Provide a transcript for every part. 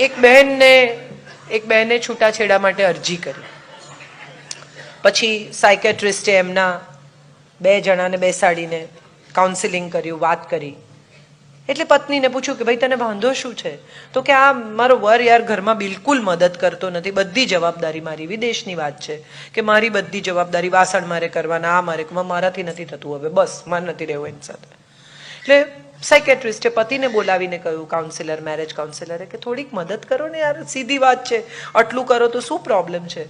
એક બહેનને, એક બહેને છૂટાછેડા માટે અરજી કરી. પછી સાયકેટ્રિસ્ટે એમના બે જણાને બેસાડીને કાઉન્સિલિંગ કર્યું, વાત કરી. એટલે પત્નીને પૂછ્યું કે, ભાઈ, તને વાંધો શું છે? તો કે, આ મારો વર યાર ઘરમાં બિલકુલ મદદ કરતો નથી. બધી જવાબદારી મારી, વિદેશની વાત છે કે મારી બધી જવાબદારી વાસણ મારે કરવાના, આ મારે, મારાથી નથી થતું હવે. બસ, મારે નથી રહેવું એની સાથે. એટલે સાયકેટ્રિસ્ટે પતિને બોલાવીને કહ્યું કાઉન્સિલર મેરેજ કાઉન્સિલરે કે થોડીક મદદ કરો ને યાર, સીધી વાત છે, આટલું કરો તો શું પ્રોબ્લેમ છે?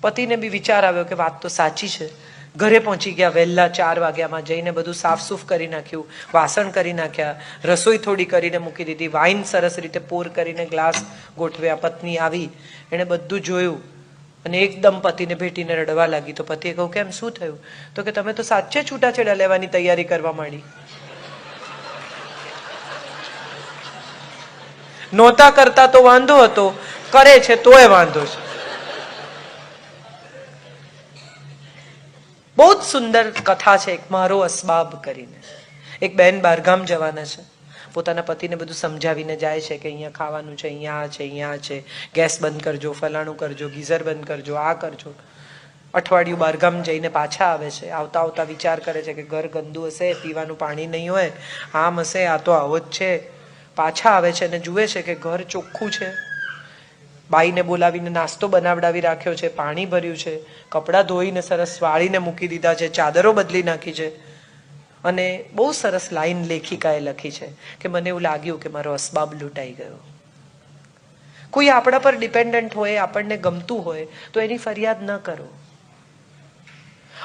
પતિને બી વિચાર આવ્યો કે વાત તો સાચી છે. ઘરે પહોંચી ગયા, વહેલા ચાર વાગ્યામાં જઈને બધું સાફસૂફ કરી નાખ્યું, વાસણ કરી નાખ્યા, રસોઈ થોડી કરીને મૂકી દીધી વાઇન સરસ રીતે પોર કરીને ગ્લાસ ગોઠવ્યા, પત્ની આવી, એણે બધું જોયું અને એકદમ પતિને ભેટીને રડવા લાગી. તો પતિએ કહ્યું, કેમ, શું થયું? તો કે, તમે તો સાચે છૂટાછેડા લેવાની તૈયારી કરવા માંડી. નહોતા કરતા તો વાંધો હતો. કરે છે તોય વાંધો છે. બહુ જ સુંદર કથા છે એક મારો અસબાબ કરીને. એક બેન બહારગામ જવાના છે. પોતાના પતિને બધું સમજાવીને જાય છે કે અહીંયા ખાવાનું છે, અહીંયા આ છે, અહીંયા આ છે. ગેસ બંધ કરજો, ફલાણું કરજો, ગીઝર બંધ કરજો, આ કરજો. અઠવાડિયું બહારગામ જઈને પાછા આવે છે. આવતા આવતા વિચાર કરે છે કે ઘર ગંદુ હશે, પીવાનું પાણી નહીં હોય, આમ હશે, આ તો આવો જ છે. પાછા આવે છે અને જુએ છે કે ઘર ચોખ્ખું છે. બાઈને બોલાવીને નાસ્તો બનાવડાવી રાખ્યો છે, પાણી ભર્યું છે, કપડાં ધોઈને સરસ વાળીને મૂકી દીધા છે, ચાદરો બદલી નાખી છે. અને બહુ સરસ લાઈન લેખિકાએ લખી છે કે મને એવું લાગ્યું કે મારો અસબાબ લૂંટાઈ ગયો. કોઈ આપણા પર ડિપેન્ડન્ટ હોય, આપણને ગમતું હોય, તો એની ફરિયાદ ન કરો.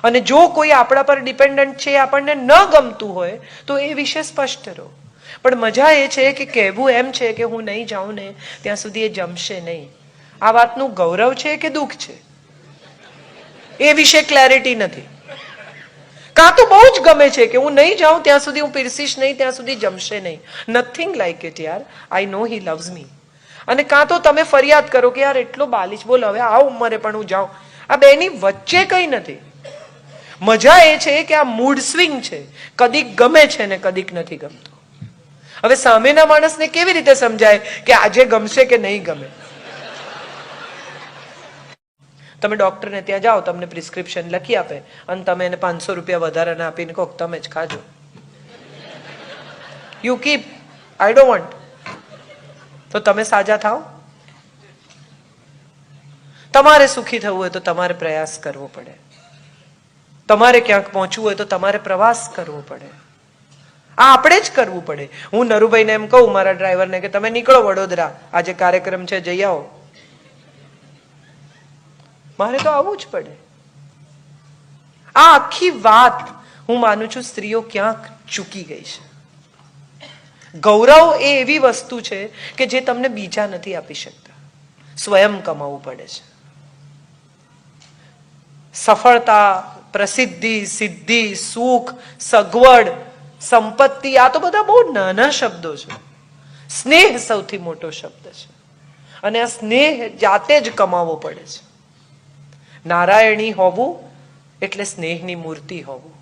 અને જો કોઈ આપણા પર ડિપેન્ડન્ટ છે, આપણને ન ગમતું હોય, તો એ વિશે સ્પષ્ટ રહો. પણ મજા એ છે કે કહેવું એમ છે કે હું નહીં જાઉં ને ત્યાં સુધી એ જમશે નહીં. આ વાતનું ગૌરવ છે કે દુઃખ છે? એ વિશે ક્લેરિટી નથી. કાં તો બહુ જ ગમે છે કે હું નહીં જાઉં ત્યાં સુધી હું પીરસીશ નહીં, ત્યાં સુધી જમશે નહીં. નથિંગ લાઈક ઇટ યાર. આઈ નો હી લવ્સ મી અને કાં તો તમે ફરિયાદ કરો કે યાર એટલો બાલિશ, બોલ હવે આ ઉંમરે પણ હું જાઉં. આ બેની વચ્ચે કંઈ નથી. મજા એ છે કે આ મૂડ સ્વિંગ છે. કદીક ગમે છે ને કદીક નથી ગમતું. હવે સામેના માણસને કેવી રીતે સમજાય કે આજે ગમશે કે નહીં ગમે? તમે ડોક્ટરને ત્યાં જાઓ, તમને પ્રિસ્ક્રિપ્શન લખી આપે અને તમે એને પાંચસો રૂપિયા વધારાના આપીને કહો કે તમે જ ખાજો. You keep I don't want તો તમે સાજા થાઓ? તમારે સુખી થવું હોય તો તમારે પ્રયાસ કરવો પડે. તમારે ક્યાંક પહોંચવું હોય તો તમારે પ્રવાસ કરવો પડે. આ આપણે જ કરવું પડે. હું નરુભાઈને એમ કહું, મારા ડ્રાઈવરને કે તમે નીકળો વડોદરા. આજે કાર્યક્રમ છે, જઈ આવો. મારે તો આવવું જ પડે. આ આખી વાત હું માનું છું સ્ત્રીઓ ક્યાંક ચૂકી ગઈ છે. ગૌરવ એ એવી વસ્તુ છે કે જે તમને બીજા નથી આપી શકતા. સ્વયં કમાવવું પડે છે. સફળતા, પ્રસિદ્ધિ, સિદ્ધિ, સુખ, સગવડ સંપત્તિ, આ તો બધા બહુ નાના શબ્દો છે. સ્નેહ સૌથી મોટો શબ્દ છે. અને આ સ્નેહ જાતે જ કમાવવો પડે છે. નારાયણી હોવું એટલે સ્નેહની મૂર્તિ હોવું.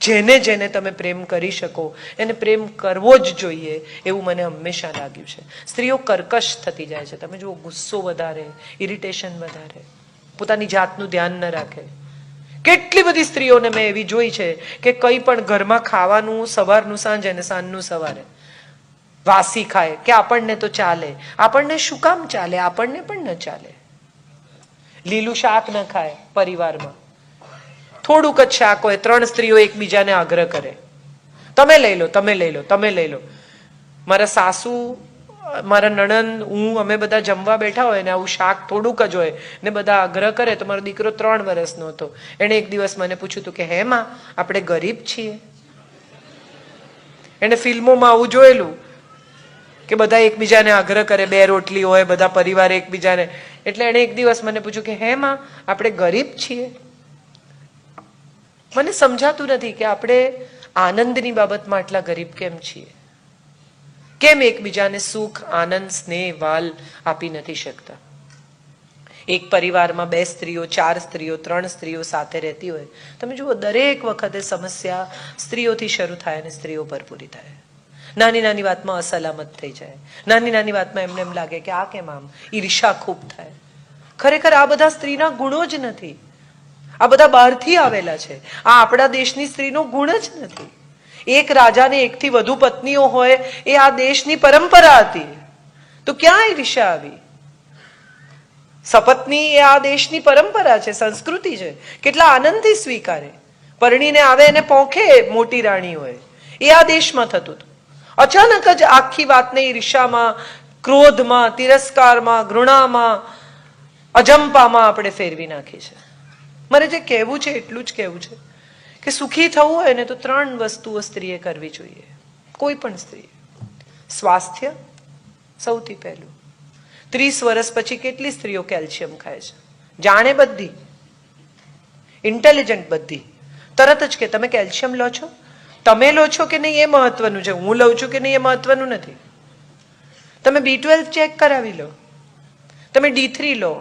જેને જેને તમે પ્રેમ કરી શકો, એને પ્રેમ કરવો જ જોઈએ એવું મને હંમેશા લાગ્યું છે. સ્ત્રીઓ કર્કશ થતી જાય છે. તમે જુઓ, ગુસ્સો વધારે ઇરિટેશન વધારે. પોતાની જાતનું ધ્યાન ન રાખે. કેટલી બધી સ્ત્રીઓને મેં એવી જોઈ છે કે કંઈ પણ ઘરમાં ખાવાનું સવારનું સાંજે અને સાંજનું સવારે. વાસી ખાય, કે આપણને તો ચાલે. આપણને શું કામ ચાલે? આપણને પણ ન ચાલે. લીલું શાક ન ખાય પરિવારમાં. થોડુંક જ શાક હોય, ત્રણ સ્ત્રીઓ એકબીજાને આગ્રહ કરે. તમે લઈ લો, તમે લઈ લો, તમે લઈ લો. મારા સાસુ મારા નણંદ, હું, અમે બધા જમવા બેઠા હોય ને આવું શાક થોડુંક જ હોય ને બધા આગ્રહ કરે, તો મારો દીકરો ત્રણ વર્ષનો હતો. એણે એક દિવસ મને પૂછ્યું હતું કે, હે માં, આપણે ગરીબ છીએ? એને ફિલ્મોમાં આવું જોયેલું કે બધા એકબીજાને આગ્રહ કરે, બે રોટલી હોય, બધા પરિવાર એકબીજાને. એટલે એણે એક દિવસ મને પૂછ્યું કે, હે માં, આપણે ગરીબ છીએ? મને સમજાતું નથી કે આપણે આનંદની બાબતમાં આટલા ગરીબ કેમ છીએ? કેમ એકબીજાને સુખ, આનંદ, સ્નેહ, વાલ આપી નથી શકતા? એક પરિવારમાં બે સ્ત્રીઓ, ચાર સ્ત્રીઓ, ત્રણ સ્ત્રીઓ સાથે રહેતી હોય, તમે જુઓ, દરેક વખતે સમસ્યા સ્ત્રીઓથી શરૂ થાય અને સ્ત્રીઓ પર પૂરી થાય. નાની નાની વાતમાં અસલામત થઈ જાય. નાની નાની વાતમાં એમને એમ લાગે કે આ કેમ આમ? ઈર્ષા ખૂબ થાય. ખરેખર આ બધા સ્ત્રીના ગુણો જ નથી. આ બધા બહારથી આવેલા છે. આ આપણા દેશની સ્ત્રીનો ગુણ જ નથી. એક રાજાને એકથી વધુ પત્નીઓ હોય, એ આ દેશની પરંપરા હતી. તો ક્યાં ઈર્ષા આવી? સપત્ની એ આ દેશની પરંપરા છે, સંસ્કૃતિ છે. કેટલા આનંદથી સ્વીકારે. પરણીને આવે એને પોંખે મોટી રાણી હોય. એ આ દેશમાં થતું હતું. અચાનક જ આખી વાતને ઈર્ષામાં ક્રોધમાં, તિરસ્કારમાં, ઘૃણામાં, અજંપામાં આપણે ફેરવી નાખી છે. મારે જે કહેવું છે, એટલું જ કહેવું છે. કે સુખી થવું હોય ને તો ત્રણ વસ્તુઓ સ્ત્રીએ કરવી જોઈએ. કોઈ પણ સ્ત્રીએ સ્વાસ્થ્ય સૌથી પહેલું. ત્રીસ વર્ષ પછી કેટલી સ્ત્રીઓ કેલ્શિયમ ખાય છે? જાણે બધી. ઇન્ટેલિજન્ટ બધી. તરત જ કે તમે કેલ્શિયમ લો છો? તમે લો છો કે નહીં એ મહત્વનું છે? હું લઉં છું કે નહીં એ મહત્વનું નથી? તમે બી ટ્વેલ્વ ચેક કરાવી લો. તમે ડી થ્રી લો.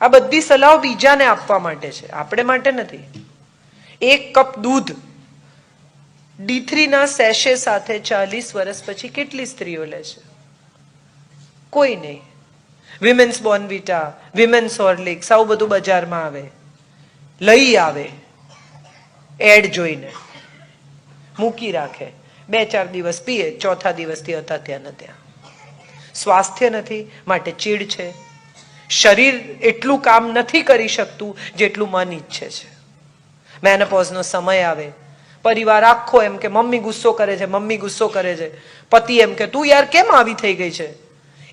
આ બધી સલાહ બીજાને આપવા માટે છે. આપણે માટે નથી. એક કપ દૂધ. ડી થ્રીના સેશે સાથે ચાલીસ વર્ષ પછી કેટલી સ્ત્રીઓ લે છે? કોઈ નહીં. વિમેન્સ બોર્નવિટા વિમેન્સ હોર્લિક્સ આવું બધું બજારમાં આવે. લઈ આવે. એડ જોઈને. મૂકી રાખે. બે ચાર દિવસ પીએ, ચોથા દિવસથી હતા ત્યાં ને ત્યાં. સ્વાસ્થ્ય નથી, માટે ચીડ છે. શરીર એટલું કામ નથી કરી શકતું, જેટલું મન ઈચ્છે છે. મેનોપોઝનો સમય આવે પરિવાર આખો એમ કે મમ્મી ગુસ્સો કરે છે, મમ્મી ગુસ્સો કરે છે. પતિ એમ કે તું યાર કેમ આવી થઈ ગઈ છે?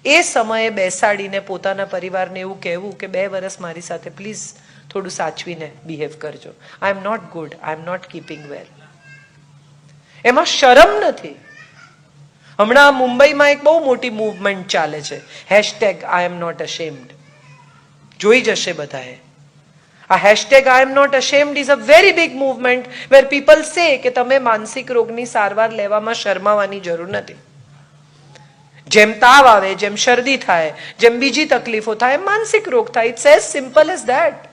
એ સમયે બેસાડીને પોતાના પરિવારને એવું કહેવું કે બે વર્ષ મારી સાથે પ્લીઝ થોડું સાચવીને બિહેવ કરજો. I am not good I am not keeping well એમાં શરમ નથી. હમણાં મુંબઈમાં એક બહુ મોટી મૂવમેન્ટ ચાલે છે. હેશટેગ આઈ એમ નોટ અશેમ્ડ જોઈ જશે બધાએ. આ hashtag I am not ashamed is a very big movement where people say કે તમે માનસિક રોગની સારવાર લેવામાં શરમાવાની જરૂર નથી. જેમ તાવ આવે, જેમ શરદી થાય, જેમ બીજી તકલીફો થાય, માનસિક રોગ થાય. It's as simple as that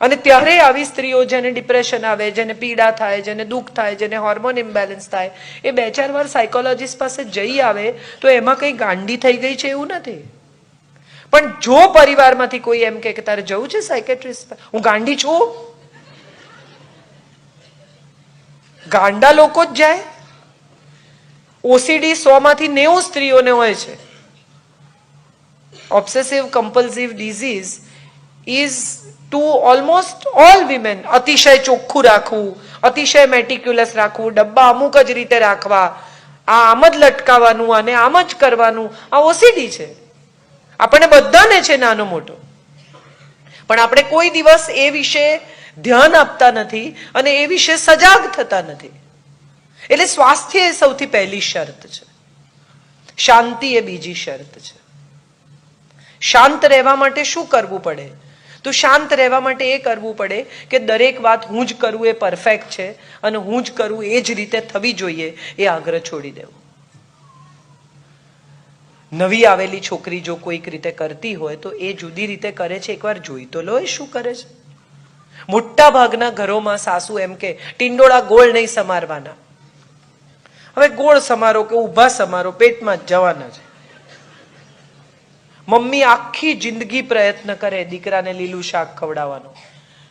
અને ત્યારે આવી સ્ત્રીઓ જેને ડિપ્રેશન આવે, જેને પીડા થાય, જેને દુઃખ થાય, જેને હોર્મોન ઇમ્બેલેન્સ થાય, એ બે ચાર વાર સાયકોલોજીસ્ટ પાસે જઈ આવે તો એમાં કંઈ ગાંડી થઈ ગઈ છે એવું નથી. પણ જો પરિવારમાંથી કોઈ એમ કે તારે જવું છે સાયકેટ્રિસ્ટ હું ગાંડી છું. ગાંડા લોકો જ જાય. ઓસીડી સો માંથી નેવું સ્ત્રીઓને હોય છે. Obsessive compulsive disease is to almost all women અતિશય ચોખ્ખું રાખવું, અતિશય મેટિક્યુલસ રાખવું, ડબ્બા અમુક જ રીતે રાખવા. આ આમ જ લટકાવવાનું અને આમ જ કરવાનું. આ ઓસીડી છે. આપણને બધાને છે નાનો મોટો. પણ આપણે કોઈ દિવસ એ વિશે ધ્યાન આપતા નથી અને એ વિશે સજાગ થતા નથી. એટલે સ્વાસ્થ્ય એ સૌથી પહેલી શરત છે. શાંતિ એ બીજી શરત છે. શાંત રહેવા માટે શું કરવું પડે? તો શાંત રહેવા માટે એ કરવું પડે કે દરેક વાત હું જ કરું એ પરફેક્ટ છે અને હું જ કરું એ જ રીતે થવી જોઈએ એ આગ્રહ છોડી દેવો. નવી આવેલી છોકરી જો કોઈક રીતે કરતી હોય તો એ જુદી રીતે કરે છે. એકવાર જોઈ તો લો એ શું કરે છે? મોટા ભાગના ઘરોમાં સાસુ એમ કે, ટિંડોળા ગોળ નહીં સમારવાના. હવે ગોળ સમારો કે ઊભા સમારો પેટમાં જ જવાના છે. મમ્મી આખી જિંદગી પ્રયત્ન કરે દીકરાને લીલું શાક ખવડાવવાનો.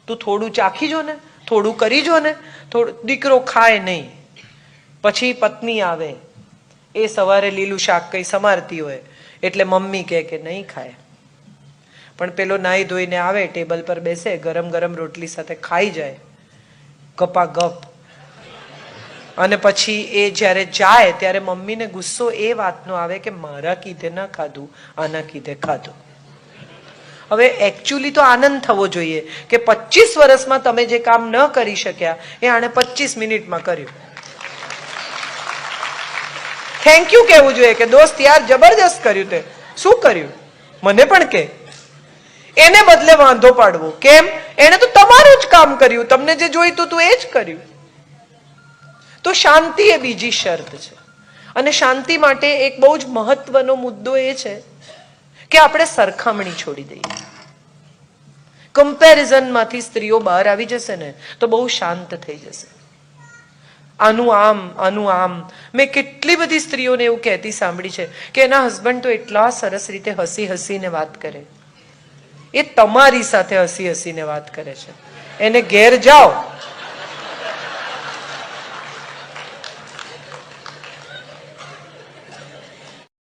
તું થોડું ચાખી જો ને, થોડું કરી જો ને, થોડું, દીકરો ખાય નહીં. પછી પત્ની આવે એ સવારે લીલું શાક કઈ સમારતી હોય, એટલે મમ્મી કહે કે નહીં ખાય. પણ પેલો નાહી ધોઈને આવે, ટેબલ પર બેસે, ગરમ ગરમ રોટલી સાથે ખાઈ જાય. કપા ગપ. અને પછી એ જ્યારે જાય, ત્યારે મમ્મીને ગુસ્સો એ વાતનો આવે કે મારા કીધે ન ખાધું, આના કીધે ખાધું. હવે એકચ્યુઅલી તો આનંદ થવો જોઈએ કે પચીસ વર્ષમાં તમે જે કામ ન કરી શક્યા, એ આણે પચીસ મિનિટમાં કર્યું. થેન્ક યુ કહેવું જોઈએ કે દોસ્ત યાર જબરજસ્ત કર્યું તે. શું કર્યું? મને પણ કે. એને બદલે વાંધો પાડવો. કેમ? એને તો તમારું જ કામ કર્યું. તમને જે જોઈતું હતું એ જ કર્યું. તો શાંતિ એ બીજી શરત છે. અને શાંતિ માટે એક બહુ જ મહત્વનો મુદ્દો એ છે કે આપણે સરખામણી છોડી દઈએ. કમ્પેરિઝનમાંથી સ્ત્રીઓ બહાર આવી જશે ને, તો બહુ શાંત થઈ જશે. આનું આમ આનું આમ. મેં કેટલી બધી સ્ત્રીઓને એવું કહેતી, સાંભળી છે, કે એના હસબન્ડ તો એટલા સરસ રીતે હસી હસીને વાત કરે. એ તમારી સાથે હસી હસીને વાત કરે છે. એને ઘેર જાઓ.